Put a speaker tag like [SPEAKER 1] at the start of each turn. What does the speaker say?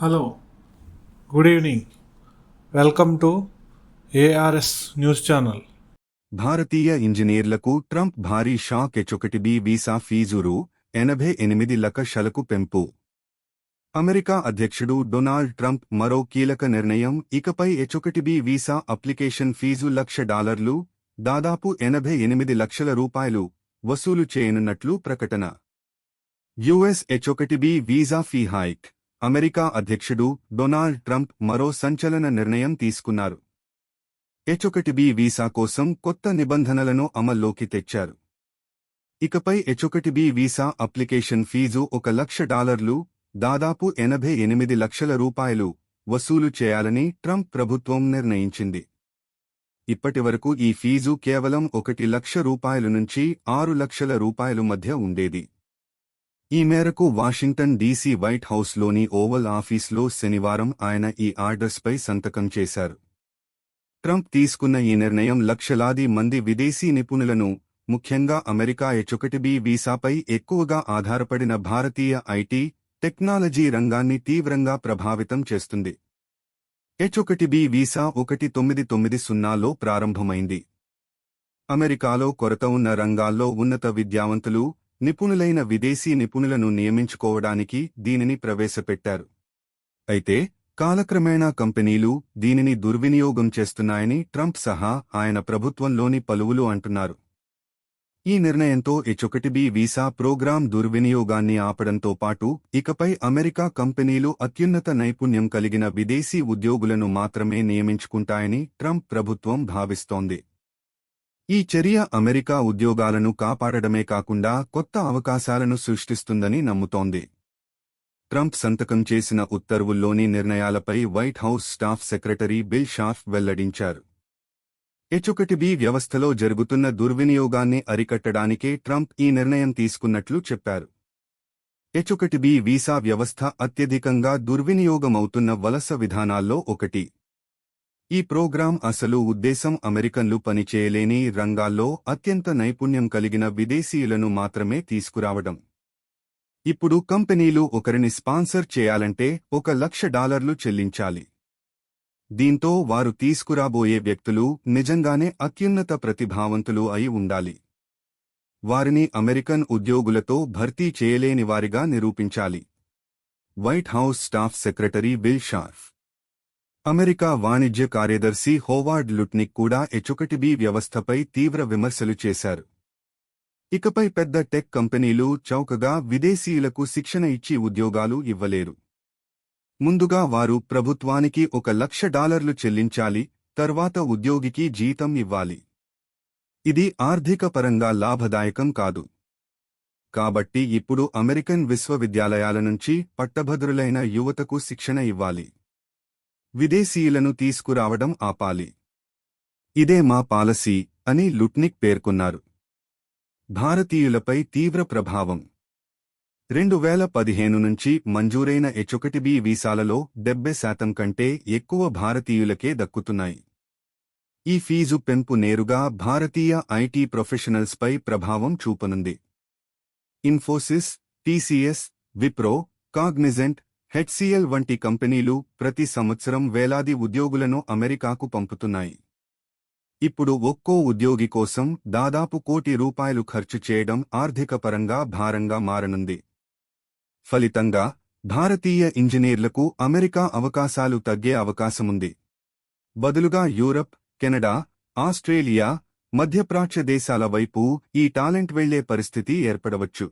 [SPEAKER 1] Hello good evening. Welcome to ARS news channel.
[SPEAKER 2] భారతీయ ఇంజనీర్లకు Trump భారీ shock ఎచొకటి B visa ఫీజురు ఎనభై ఎనిమిది లక్షలకు పెంపు. అమెరికా అధ్యక్షుడు డొనాల్డ్ ట్రంప్ మరో కీలక నిర్ణయం ఇకపై ఎచొకటి B visa application fees lakh డాలర్లు దాదాపు ఎనభై ఎనిమిది లక్షల రూపాయలు వసూలు చేయనున్నట్లు ప్రకటన. US ఎచొకటి B visa fee hike. America అధ్యక్షుడు డొనాల్డ్ ట్రంప్ మరో సంచలన నిర్ణయం తీసుకున్నారు. హెచ్ బి వీసా కోసం కొత్త నిబంధనలను అమల్లోకి తెచ్చారు. ఇకపై H B visa application fees ఒక లక్ష డాలర్లు దాదాపు ఎనభై ఎనిమిది లక్షల రూపాయలు వసూలు చేయాలని ట్రంప్ ప్రభుత్వం నిర్ణయించింది. ఇప్పటివరకు ఈ ఫీజు కేవలం ఒకటి లక్ష రూపాయల నుంచి ఆరు లక్షల రూపాయలు మధ్య ఉండేది. ఈ మేరకు వాషింగ్టన్ డీసీ వైట్ హౌస్లోని ఓవల్ ఆఫీస్లో శనివారం ఆయన ఈ ఆర్డర్స్పై సంతకం చేశారు. ట్రంప్ తీసుకున్న ఈ నిర్ణయం లక్షలాది మంది విదేశీ నిపుణులను ముఖ్యంగా అమెరికా హెచ్ఒకటిబి వీసాపై ఎక్కువగా ఆధారపడిన భారతీయ ఐటీ టెక్నాలజీ రంగాన్ని తీవ్రంగా ప్రభావితం చేస్తుంది. హెచ్ఒకటిబి వీసా ఒకటి తొమ్మిది తొమ్మిది సున్నాలో ప్రారంభమైంది. అమెరికాలో కొరత ఉన్న రంగాల్లో ఉన్నత విద్యావంతులు నిపుణులైన విదేశీ నిపుణులను నియమించుకోవడానికి దీనిని ప్రవేశపెట్టారు. అయితే కాలక్రమేణా కంపెనీలు దీనిని దుర్వినియోగం చేస్తున్నాయని ట్రంప్ సహా ఆయన ప్రభుత్వంలోని పలువులు అంటున్నారు. ఈ నిర్ణయంతో హెచ్ఒకటిబి వీసా ప్రోగ్రాం దుర్వినియోగాన్ని ఆపడంతో పాటు ఇకపై అమెరికా కంపెనీలు అత్యున్నత నైపుణ్యం కలిగిన విదేశీ ఉద్యోగులను మాత్రమే నియమించుకుంటాయని ట్రంప్ ప్రభుత్వం భావిస్తోంది. ఈ చర్య అమెరికా ఉద్యోగాలను కాపాడడమే కాకుండా కొత్త అవకాశాలను సృష్టిస్తుందని నమ్ముతోంది. ట్రంప్ సంతకం చేసిన ఉత్తర్వుల్లోని నిర్ణయాలపై White House staff secretary Bill Scharf వెల్లడించారు. ఎచుకటిబీ వ్యవస్థలో జరుగుతున్న దుర్వినియోగాన్ని అరికట్టడానికే ట్రంప్ ఈ నిర్ణయం తీసుకున్నట్లు చెప్పారు. హెచ్ఒకటిబి వీసా వ్యవస్థ అత్యధికంగా దుర్వినియోగమవుతున్న వలస విధానాల్లో ఒకటి. ఈ ప్రోగ్రాం అసలు ఉద్దేశం అమెరికన్లు పనిచేయలేని రంగాల్లో అత్యంత నైపుణ్యం కలిగిన విదేశీయులను మాత్రమే తీసుకురావడం. ఇప్పుడు కంపెనీలు ఒకరిని స్పాన్సర్ చేయాలంటే ఒక లక్ష డాలర్లు చెల్లించాలి. దీంతో వారు తీసుకురాబోయే వ్యక్తులు నిజంగానే అత్యున్నత ప్రతిభావంతులు అయి ఉండాలి. వారిని అమెరికన్ ఉద్యోగులతో భర్తీ చేయలేనివారిగా నిరూపించాలి. White House staff secretary Bill Scharf America వాణిజ్య కార్యదర్శి హోవార్డ్ లుట్నిక్ కూడా హెచ్ఒకటిబి వ్యవస్థపై తీవ్ర విమర్శలు చేశారు. ఇకపై పెద్ద టెక్ కంపెనీలు చౌకగా విదేశీయులకు శిక్షణ ఇచ్చి ఉద్యోగాలు ఇవ్వలేరు. ముందుగా వారు ప్రభుత్వానికి ఒక లక్ష డాలర్లు చెల్లించాలి తర్వాత ఉద్యోగికి జీతం ఇవ్వాలి. ఇది ఆర్థికపరంగా లాభదాయకం కాదు. కాబట్టి ఇప్పుడు అమెరికన్ విశ్వవిద్యాలయాల నుంచి పట్టభద్రులైన యువతకు శిక్షణ ఇవ్వాలి. విదేశీయులను తీసుకురావడం ఆపాలి ఇదే మా పాలసీ అని లుట్నిక్ పేర్కొన్నారు. భారతీయులపై తీవ్ర ప్రభావం. రెండు వేల పదిహేను నుంచి మంజూరైన హెచ్ఒకటిబి వీసాలలో డెబ్బై శాతం కంటే ఎక్కువ భారతీయులకే దక్కుతున్నాయి. ఈ ఫీజు పెంపు నేరుగా భారతీయ ఐటీ ప్రొఫెషనల్స్పై ప్రభావం చూపనుంది. Infosys TCS Wipro Cognizant HCL వంటి కంపెనీలు ప్రతి సంవత్సరం వేలాది ఉద్యోగులను అమెరికాకు పంపుతున్నాయి. ఇప్పుడు ఒక్కో ఉద్యోగి కోసం దాదాపు కోటి రూపాయలు ఖర్చు చేయడం ఆర్థికపరంగా భారంగా మారనుంది. ఫలితంగా భారతీయ ఇంజనీర్లకు అమెరికా అవకాశాలు తగ్గే అవకాశముంది. బదులుగా యూరప్ కెనడా ఆస్ట్రేలియా మధ్యప్రాచ్య దేశాల వైపు ఈ టాలెంట్ వెళ్ళే పరిస్థితి ఏర్పడవచ్చు.